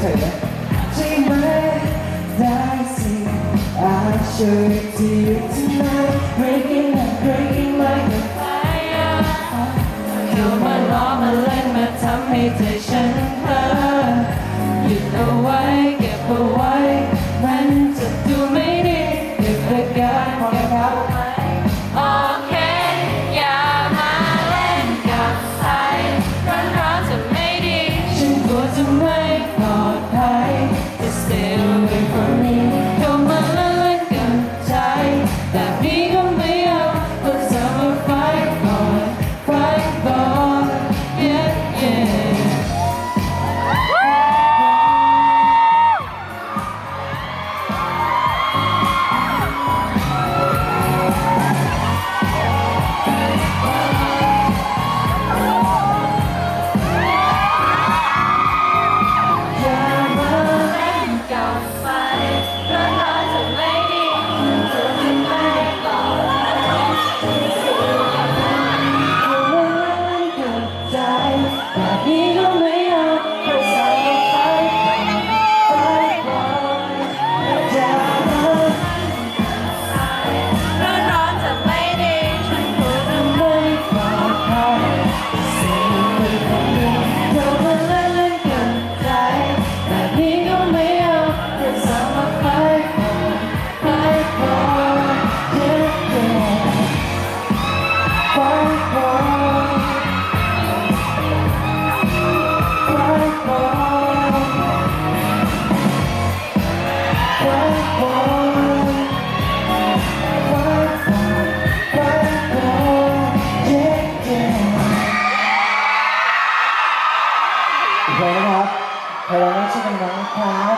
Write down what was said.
เธอใช่ไหมได้สิอาเชื่อที่อยู่ที่ไหน breaking up breaking like a fire เข้ามาล้อมาเล่นมาทำให้เธอ céu. 대단하시는 것 같아요.